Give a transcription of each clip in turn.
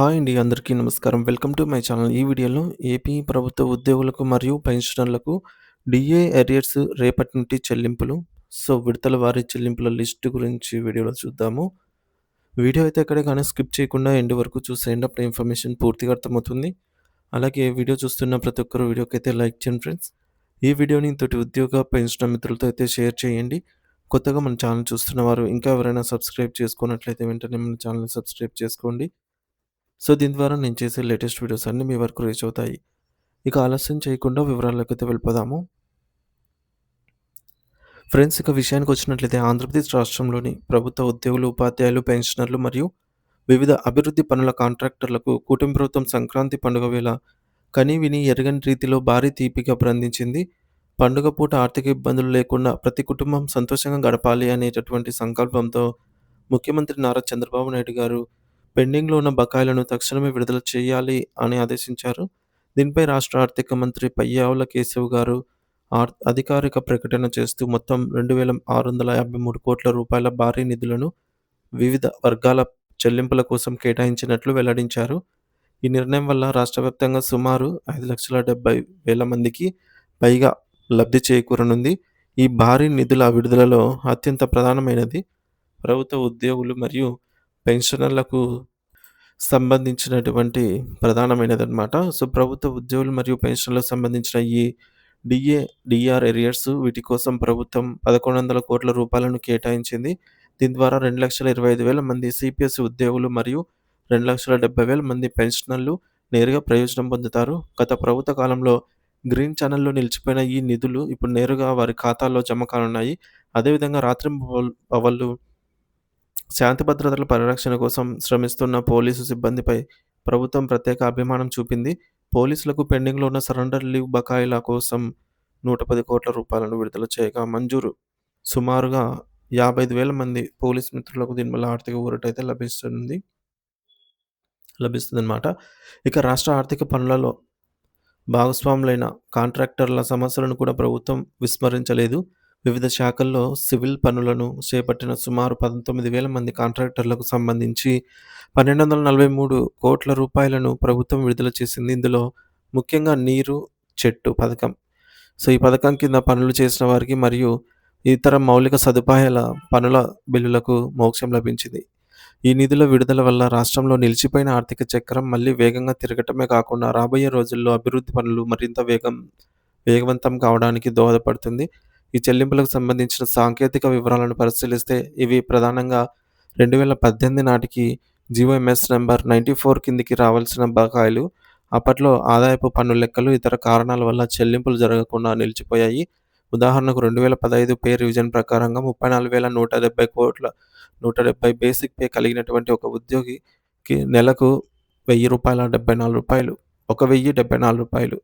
Hi అండి. అందరికీ నమస్కారం. Welcome to my channel. ఈ వీడియోలో ఏపీ ప్రభుత్వ ఉద్యోగులకు మరియు పెన్షనర్లకు డిఏ ఎరియర్స్ రేపటి నుండి చెల్లింపులు. సో, విడతల వారీ చెల్లింపుల లిస్ట్ గురించి వీడియోలో చూద్దాము. వీడియో అయితే ఎక్కడ కానీ స్కిప్ చేయకుండా ఎండ్ వరకు చూసేయండి. అప్పుడు ఇన్ఫర్మేషన్ పూర్తిగా అర్థమవుతుంది. అలాగే వీడియో చూస్తున్న ప్రతి ఒక్కరు వీడియోకైతే లైక్ చేయండి ఫ్రెండ్స్. ఈ వీడియోని తోటి ఉద్యోగ, పెన్షన్ మిత్రులతో అయితే షేర్ చేయండి. కొత్తగా మన ఛానల్ చూస్తున్న వారు ఇంకా ఎవరైనా సబ్స్క్రైబ్ చేసుకున్నట్లయితే వెంటనే మన ఛానల్‌ని సబ్స్క్రైబ్ చేసుకోండి. సో, దీని ద్వారా నేను చేసే లేటెస్ట్ వీడియోస్ అన్నీ మీ వరకు రీచ్ అవుతాయి. ఇక ఆలస్యం చేయకుండా వివరాల్లోకైతే వెళ్ళిపోదాము. ఫ్రెండ్స్ ఇక విషయానికి వచ్చినట్లయితే ఆంధ్రప్రదేశ్ రాష్ట్రంలోని ప్రభుత్వ ఉద్యోగులు, ఉపాధ్యాయులు, పెన్షనర్లు మరియు వివిధ అభివృద్ధి పనుల కాంట్రాక్టర్లకు కూటమి ప్రభుత్వం సంక్రాంతి పండుగ వేళ కనీవినీ ఎరగని రీతిలో భారీ తీపిగా ప్రందించింది పండుగ పూట ఆర్థిక ఇబ్బందులు లేకుండా ప్రతి కుటుంబం సంతోషంగా గడపాలి అనేటటువంటి సంకల్పంతో ముఖ్యమంత్రి నారా చంద్రబాబు నాయుడు గారు పెండింగ్‌లో ఉన్న బకాయిలను తక్షణమే విడుదల చేయాలి అని ఆదేశించారు. దీనిపై రాష్ట్ర ఆర్థిక మంత్రి పయ్యావుల కేశవ్ గారు ఆర్ అధికారిక ప్రకటన చేస్తూ మొత్తం 2653 కోట్ల రూపాయల భారీ నిధులను వివిధ వర్గాల చెల్లింపుల కోసం కేటాయించినట్లు వెల్లడించారు. ఈ నిర్ణయం వల్ల రాష్ట్ర వ్యాప్తంగా సుమారు 5,70,000 మందికి పైగా లబ్ధి చేకూరనుంది. ఈ భారీ నిధుల విడుదలలో అత్యంత ప్రధానమైనది ప్రభుత్వ ఉద్యోగులు మరియు పెన్షనర్లకు సంబంధించినటువంటి ప్రధానమైనదన్నమాట. సో, ప్రభుత్వ ఉద్యోగులు మరియు పెన్షన్లకు సంబంధించిన ఈ డీఏ, డిఆర్ ఎరియర్స్ వీటి కోసం ప్రభుత్వం 1,100 కోట్ల రూపాయలను కేటాయించింది. దీని ద్వారా 2,25,000 మంది సిపిఎస్సి ఉద్యోగులు మరియు 2,70,000 మంది పెన్షనర్లు నేరుగా ప్రయోజనం పొందుతారు. గత ప్రభుత్వ కాలంలో గ్రీన్ ఛానల్లో నిలిచిపోయిన ఈ నిధులు ఇప్పుడు నేరుగా వారి ఖాతాల్లో జమ కానున్నాయి. అదేవిధంగా రాత్రి పవళ్ళు శాంతి భద్రతల పరిరక్షణ కోసం శ్రమిస్తున్న పోలీసు సిబ్బందిపై ప్రభుత్వం ప్రత్యేక అభిమానం చూపింది. పోలీసులకు పెండింగ్‌లో ఉన్న సరెండర్ లీవ్ బకాయిల కోసం 110 కోట్ల రూపాయలను విడుదల చేయగా మంజూరు సుమారుగా 55,000 మంది పోలీస్ మిత్రులకు దీనివల్ల ఆర్థిక ఊరటైతే లభిస్తుంది. లభిస్తుందన్నమాట. ఇక రాష్ట్ర ఆర్థిక పనులలో భాగస్వాములైన కాంట్రాక్టర్ల సమస్యలను కూడా ప్రభుత్వం విస్మరించలేదు. వివిధ శాఖల్లో సివిల్ పనులను చేపట్టిన సుమారు 19,000 మంది కాంట్రాక్టర్లకు సంబంధించి 1,243 కోట్ల రూపాయలను ప్రభుత్వం విడుదల చేసింది. ఇందులో ముఖ్యంగా నీరు, చెట్టు పథకం. సో, ఈ పథకం కింద పనులు చేసిన వారికి మరియు ఇతర మౌలిక సదుపాయాల పనుల బిల్లులకు మోక్షం లభించింది. ఈ నిధుల విడుదల వల్ల రాష్ట్రంలో నిలిచిపోయిన ఆర్థిక చక్రం మళ్ళీ వేగంగా తిరగటమే కాకుండా రాబోయే రోజుల్లో అభివృద్ధి పనులు మరింత వేగం వేగవంతం కావడానికి దోహదపడుతుంది. ఈ చెల్లింపులకు సంబంధించిన సాంకేతిక వివరాలను పరిశీలిస్తే ఇవి ప్రధానంగా 2018 నాటికి జీవోఎంఎస్ నంబర్ 94 కిందికి రావాల్సిన బకాయిలు. అప్పట్లో ఆదాయపు పన్ను లెక్కలు ఇతర కారణాల వల్ల చెల్లింపులు జరగకుండా నిలిచిపోయాయి. ఉదాహరణకు 2015 పే రివిజన్ ప్రకారంగా 34,170 కోట్ల 170 బేసిక్ పే కలిగినటువంటి ఒక ఉద్యోగికి నెలకు వెయ్యి రూపాయల డెబ్భై నాలుగు రూపాయలు ఒక వెయ్యి 74 రూపాయలు.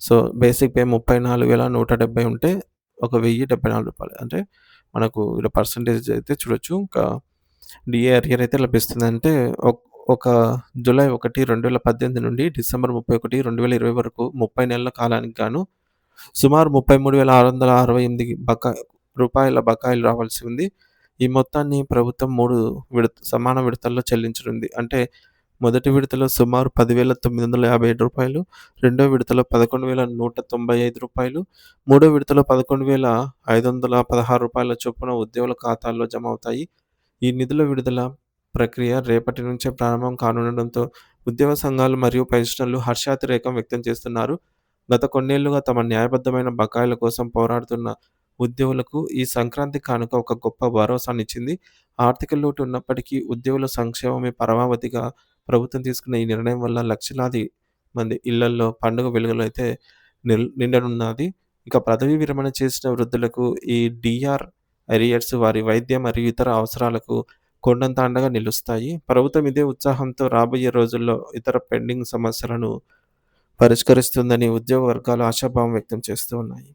సో, బేసిక్ పే 34,170 ఉంటే ఒక వెయ్యి 74 రూపాయలు. అంటే మనకు ఇలా పర్సెంటేజ్ అయితే చూడొచ్చు. ఇంకా డీఏ అరియర్ అయితే లభిస్తుంది. అంటే ఒక జూలై 1, 2018 నుండి డిసెంబర్ 31, 2020 వరకు 30 నెలల కాలానికి గాను సుమారు 33,668 బకా రూపాయల బకాయిలు రావాల్సి ఉంది. ఈ మొత్తాన్ని ప్రభుత్వం మూడు విడత సమాన విడతల్లో చెల్లించనుంది. అంటే మొదటి విడతలో సుమారు 10,957 రూపాయలు, రెండో విడతలో 11,195 రూపాయలు, మూడో విడతలో 11,516 రూపాయల చొప్పున ఉద్యోగుల ఖాతాల్లో జమ అవుతాయి. ఈ నిధుల విడుదల ప్రక్రియ రేపటి నుంచే ప్రారంభం కానుండడంతో ఉద్యోగ సంఘాలు మరియు పెన్షనర్లు హర్షాతిరేకం వ్యక్తం చేస్తున్నారు. గత కొన్నేళ్ళుగా తమ న్యాయబద్ధమైన బకాయిల కోసం పోరాడుతున్న ఉద్యోగులకు ఈ సంక్రాంతి కానుక ఒక గొప్ప భరోసానిచ్చింది. ఆర్థిక లోటు ఉన్నప్పటికీ ఉద్యోగుల సంక్షేమమే పరమావధిగా ప్రభుత్వం తీసుకున్న ఈ నిర్ణయం వల్ల లక్షలాది మంది ఇళ్ళల్లో పండుగ వెలుగులైతే నిల్ నిండనున్నది. ఇక పదవీ విరమణ చేసిన వృద్ధులకు ఈ డిఆర్ అరియర్స్ వారి వైద్య మరియు ఇతర అవసరాలకు కొండంత అండగా నిలుస్తాయి. ప్రభుత్వం ఇదే ఉత్సాహంతో రాబోయే రోజుల్లో ఇతర పెండింగ్ సమస్యలను పరిష్కరిస్తుందని ఉద్యోగ వర్గాలు ఆశాభావం వ్యక్తం చేస్తూ ఉన్నాయి.